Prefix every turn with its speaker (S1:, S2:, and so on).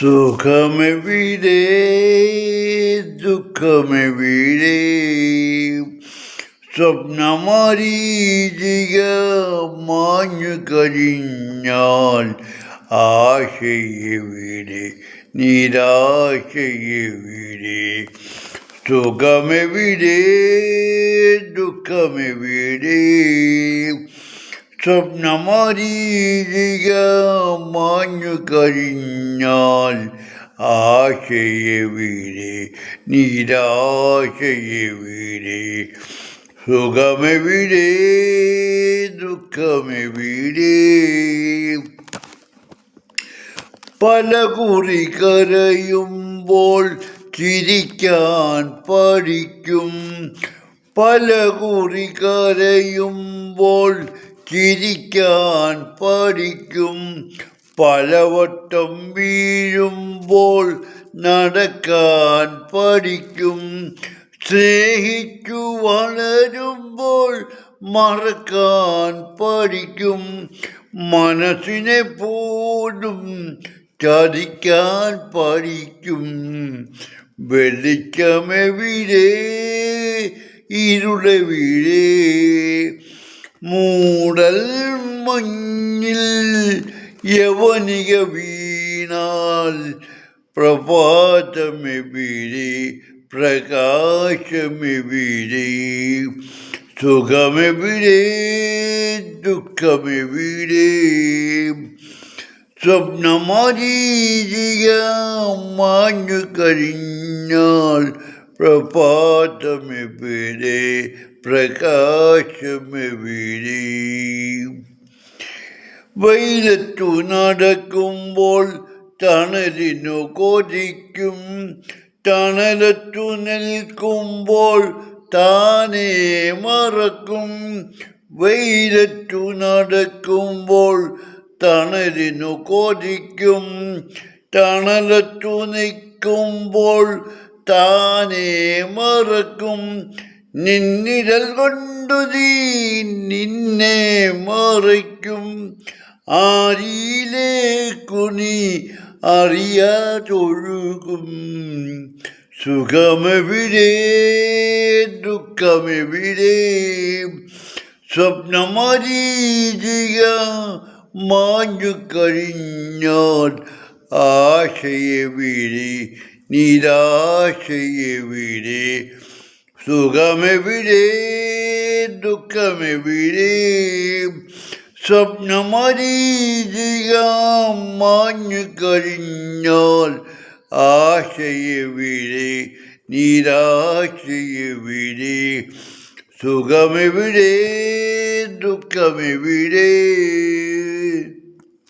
S1: സുഖമെവിടെ? ദുഃഖമെവിടെ? സ്വപ്നമരീചിക മാഞ്ഞു കഴിഞ്ഞാൽ ആശയെവിടെ? നിരാശയെവിടെ? സുഖമെവിടെ? ദുഃഖമെവിടെ? സ്വപ്നമരീചിക മാഞ്ഞു കഴിഞ്ഞാൽ ആശയെവിടെ നിരാശയെവിടെ സുഖമെവിടെ ദുഃഖമെവിടെ പല കുറി കരയുമ്പോൾ ചിരിക്കാൻ പഠിക്കും പല കുറി കരയുമ്പോൾ ചിരിക്കാൻ പഠിക്കും പലവട്ടം വീഴുമ്പോൾ നടക്കാൻ പഠിക്കും സ്നേഹിച്ചു വളരുമ്പോൾ മറക്കാൻ പഠിക്കും മനസ്സിനെ പോലും ചതിക്കാൻ പഠിക്കും വെളിച്ചമെവിടെ ഇരുളെവിടെ മൂടൽ മഞ്ഞിൽ യവനിക വീണാൽ പ്രഭാതമെവിടെ പ്രകാശമെവിടെ സുഖമെവിടെ ദുഃഖമെവിടെ സ്വപ്നമരീചിക മാഞ്ഞു കഴിഞ്ഞാൽ പ്രഭാതമെവിടെ? പ്രകാശമെവിടെ? വെയിലത്തു നടക്കുമ്പോൾ തണലിനു കൊതിക്കും. തണലത്തു നിൽക്കുമ്പോൾ താനേ മറക്കും. വെയിലത്തു നടക്കുമ്പോൾ തണലിനു കൊതിക്കും. തണലത്തു നിൽക്കുമ്പോൾ താനേ മറക്കും. നിന്നിരൽ കൊണ്ടു നീ നിന്നെ മറയ്ക്കും ആരിയിലേക്കു നീ അറിയാതൊഴുകും. സുഖമെവിടെ? ദുഃഖമെവിടെ? സ്വപ്നമരീതിക മാഞ്ഞു കഴിഞ്ഞാൽ ആശയെവിടെ? നിരാശയെവിടെ? സുഖമെവിടെ? ദുഃഖമെവിടെ? സ്വപ്നമരീചിക മാഞ്ഞു കഴിഞ്ഞാൽ ആശയെവിടെ? നിരാശയെവിടെ? സുഖമെവിടെ? ദുഃഖമെവിടെ?